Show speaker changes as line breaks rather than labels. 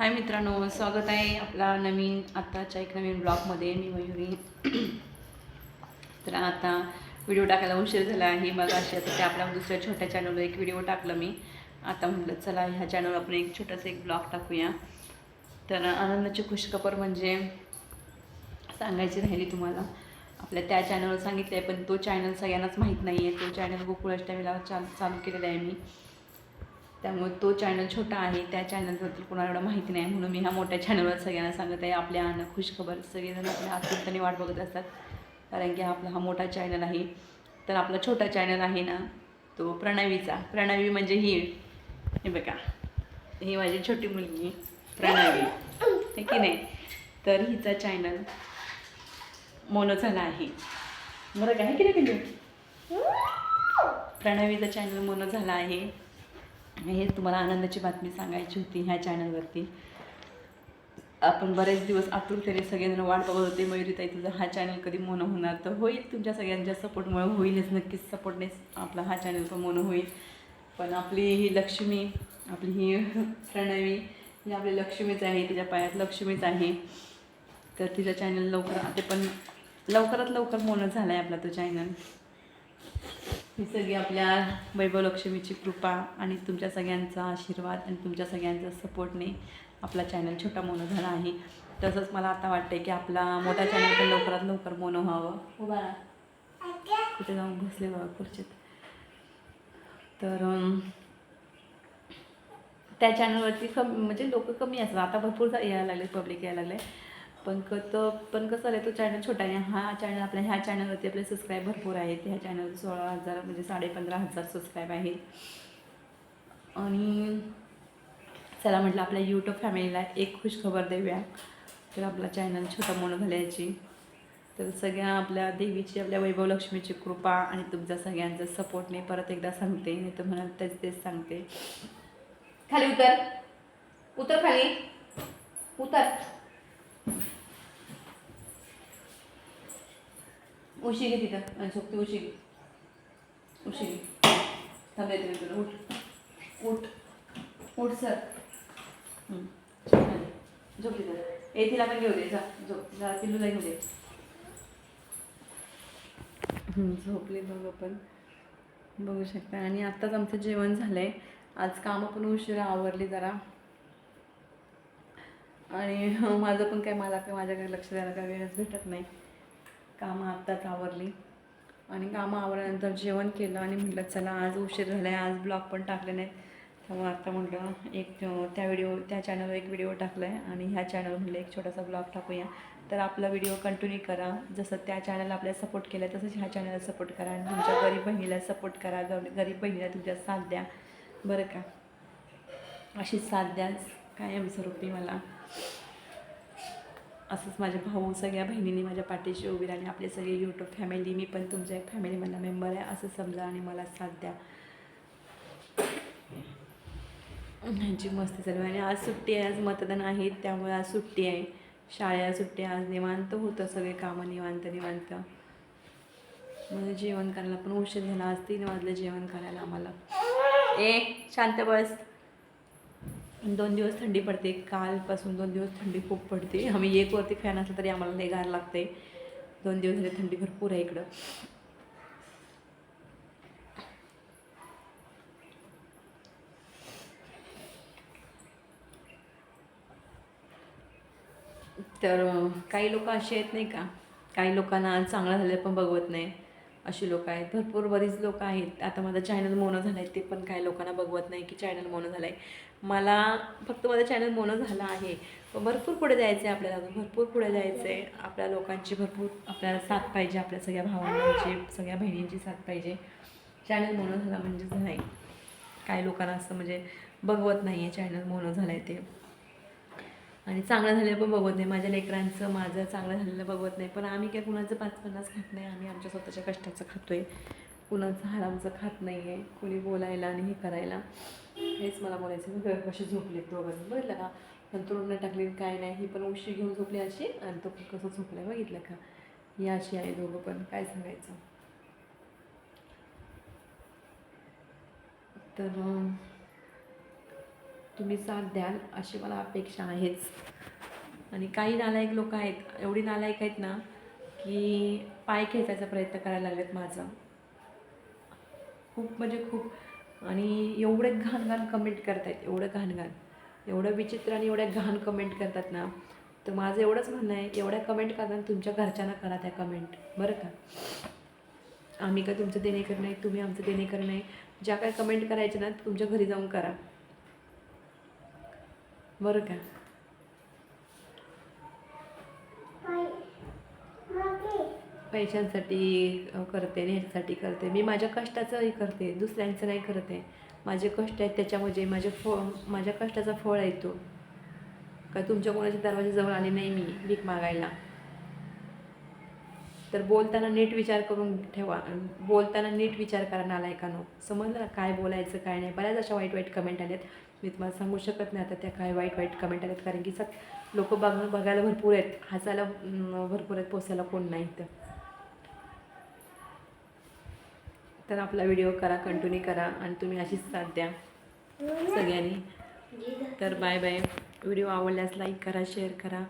हाय मित्रांनो स्वागत आहे आपला नवीन आत्ताच्या एक नवीन ब्लॉगमध्ये मी मयुरी. तर आता व्हिडिओ टाकायला उशीर झाला आहे. मग अशी आता त्या आपल्या दुसऱ्या छोट्या चॅनलवर एक व्हिडिओ टाकलं मी. आता म्हटलं चला ह्या चॅनलवर आपण एक छोटंसं एक ब्लॉग टाकूया. तर आनंदाची खुशखबर म्हणजे सांगायची राहिली तुम्हाला. आपल्या त्या चॅनलवर सांगितलं आहे पण तो चॅनल सगळ्यांनाच माहीत नाही आहे तो चॅनल गोकुळ अष्टमीला चाल चालू केलेला आहे मी. त्यामुळे तो चॅनल छोटा आहे त्या चॅनलबद्दल कोणाला एवढं माहिती नाही. म्हणून मी ह्या मोठ्या चॅनलवर सगळ्यांना सांगत आहे आपल्या अन्न खुशखबर सगळेजण आपल्या आतुरतेने वाट बघत असतात. कारण की आपला हा मोठा चॅनल आहे. तर आपला छोटा चॅनल आहे ना तो प्रणवीचा. प्रणवी म्हणजे ही. हे बघा. ही माझी छोटी मुलगी प्रणवी. आहे की नाही? तर हिचा चॅनल मोनो झाला आहे. बरं काय की नाही प्रणवीचा चॅनल मोनो झाला आहे. हे तुम्हाला आनंदाची बातमी सांगायची होती ह्या चॅनलवरती आपण बरेच दिवस आतुरतेने सगळेजण वाट बघत होते मयुरीताई तुझा हा चॅनल कधी मोनो होणार? तर होईल तुमच्या सगळ्यांच्या सपोर्टमुळे होईलच नक्कीच सपोर्टनेच आपला हा चॅनल पण मोनो होईल. पण आपली ही लक्ष्मी आपली ही प्रणवी ही आपली लक्ष्मीच आहे तिच्या पायात लक्ष्मीच आहे. तर तिचं चॅनल लवकर ते पण लवकरात लवकर मोनो झाला आहे आपला तो चॅनल ही सगळी आपल्या वैभव लक्ष्मीची कृपा आणि तुमच्या सगळ्यांचा आशीर्वाद आणि तुमच्या सगळ्यांचा सपोर्टने आपला चॅनल छोटा मोनो झाला आहे. तसंच मला आता वाटते की आपला मोठा चॅनल पण लवकरात लवकर मोनो व्हावं. हो बाळा कुठे जाऊन बसले बाबा खुर्चीत. तर त्या चॅनलवरती कमी म्हणजे लोक कमी असतात. आता भरपूर जा- यायला लागले पब्लिक यायला लागले पण क तर पण कसं आहे तो चॅनल छोटा आहे हा चॅनल आपल्या ह्या चॅनलवरती आपले सबस्क्राईब भरपूर आहेत. ह्या चॅनल सोळा हजार म्हणजे साडेपंधरा हजार सबस्क्राईब आहेत. आणि चला म्हटलं आपल्या यूट्यूब फॅमिलीला एक खुश खबर देऊया. तर आपला चॅनल छोटा मोठं घालायची तर सगळ्या आपल्या देवीची आपल्या वैभव लक्ष्मीची कृपा आणि तुमच्या सगळ्यांचा सपोर्टने परत एकदा सांगते. नाही तर म्हणाल तेच तेच सांगते. खाली उतर. उतर खाली. उतर. उशी घे तिथं. आणि झोपते उशी घे. उशी घे. थांबले तुम्ही तुला उठ. उठ. उठ सर. झोप तिथं. ए तिला पण घेऊ दे. जा. झोप. जा तिलूला घेऊ दे. झोपले बघ पण बघू शकता. आणि आत्ताच आमचं जेवण झालं आहे आज कामं पण उशिरा आवरली जरा. आणि माझं पण काय मला काय माझ्याकडे लक्ष द्यायला काय वेळच भेटत नाही. कामं आत्ताच आवरली. आणि कामं आवरल्यानंतर जेवण केलं आणि म्हटलं चला आज उशीर झाला आहे आज ब्लॉग पण टाकले नाहीत. त्यामुळे आत्ता म्हटलं एक त्या व्हिडिओ त्या चॅनलवर एक व्हिडिओ टाकला आहे आणि ह्या चॅनलवर म्हटलं एक छोटासा ब्लॉग टाकूया. तर आपला व्हिडिओ कंटिन्यू करा. जसं त्या चॅनलला आपल्याला सपोर्ट केला तसंच ह्या चॅनलला सपोर्ट करा आणि तुमच्या गरीब बहिणीला सपोर्ट करा. ग- गरीब बहिणीला तुमच्या साथ द्या. बरं का? अशी साथ द्याच कायमस्वरूपी मला. असंच माझे भाऊ सगळ्या बहिणींनी माझ्या पाठीशी उभी राहिली. आपले सगळे यूट्यूब फॅमिली मी पण तुमच्या एक फॅमिलीमधला मेंबर आहे असं समजा आणि मला साथ द्या. ह्यांची मस्ती चालू आहे. आणि आज सुट्टी आहे आज मतदान आहे त्यामुळे आज सुट्टी आहे. शाळेला सुट्टी आहे, आज निवांत होतं सगळे कामं निवांत निवांत. म्हणजे जेवण करायला पण उशीर झाला. आज तीन वाजले जेवण करायला आम्हाला. ए शांत बस. दोन दिवस थंडी पडते कालपासून दोन दिवस थंडी खूप पडते. आम्ही एक वरती फॅन असला तरी आम्हाला नाही गार लागते दोन दिवस झाले थंडी भरपूर आहे इकडं. तर काही लोक असे आहेत नाही का? काही लोकांना चांगलं झालं पण बघवत नाही. अशी लोक आहेत. भरपूर बरीच लोक आहेत. आता माझं चॅनल मोनं झालं आहे ते पण काही लोकांना बघवत नाही की चॅनल मोनं झालं आहे मला फक्त माझं चॅनल मोनं झालं आहे. भरपूर पुढे जायचं आहे आपल्याला अजून. भरपूर पुढे जायचं आहे आपल्या लोकांची भरपूर आपल्याला साथ पाहिजे. आपल्या सगळ्या भावांची सगळ्या बहिणींची साथ पाहिजे. चॅनल मोनं झाला म्हणजे नाही काही लोकांना असं म्हणजे बघवत नाही आहे चॅनल मोनं झालं आहे ते. आणि चांगलं झालेलं पण बघत नाही. माझ्या लेकरांचं माझं चांगलं झालेलं बघत नाही. पण आम्ही काय कुणाचं पाच पन्नास खात नाही. आम्ही आमच्या स्वतःच्या कष्टाचं खातो आहे कुणाचं हरामचं खात नाही आहे कुणी बोलायला आणि हे करायला. हेच मला बोलायचं. मी कशी झोपले दोघं बघितलं का? नंतर टाकली काय नाही. ही पण उशी घेऊन झोपली अशी आणि तो पण कसं झोपलं बघितलं का? ही अशी आहे दोघं पण. काय सांगायचं? तर तुम्ही साथ द्याल अशी मला अपेक्षा आहेच. आणि काही नालायक लोक आहेत एवढी नालायक आहेत ना की पाय खेचायचा प्रयत्न करायला लागलेत माझा. खूप म्हणजे खूप. आणि एवढे घाण घाण कमेंट करतायत एवढं घाण घाण एवढं विचित्र आणि एवढ्या घाण कमेंट करतात ना तर माझं एवढंच म्हणणं आहे एवढ्या कमेंट करताना तुमच्या घरच्यांना करा त्या कमेंट बरं का? आम्ही काय तुमचं देणेकर नाही तुम्ही आमचं देणेकर नाही. ज्या काय कमेंट करायच्या ना तुमच्या घरी जाऊन करा. बरं का. पैशांसाठी करते ह्याच्यासाठी करते. मी माझ्या कष्टाचंही करते दुसऱ्यांचं नाही करते. माझे कष्ट आहेत त्याच्यामध्ये माझे फळ माझ्या कष्टाचा फळ आहे तो. का तुमच्या कोणाच्या दरवाजाजवळ आले नाही मी भीक मागायला? तर बोलताना नीट विचार करून ठेवा बोलताना नीट विचार करा नालायकानो समजलं ना काय बोलायचं काय नाही? बऱ्याच अशा वाईट वाईट कमेंट आल्यात. मी तुम्हाला सांगू शकत नाही आता त्या काय वाईट वाईट कमेंट आल्यात. कारण की सग लोक बघ बघायला भरपूर आहेत. हसायला भरपूर आहेत. पोसायला कोण नाही तर तर आपला व्हिडिओ करा कंटिन्यू करा आणि तुम्ही अशीच साथ द्या. सगळ्यांनी. तर बाय बाय व्हिडिओ आवडल्यास लाईक करा शेअर करा.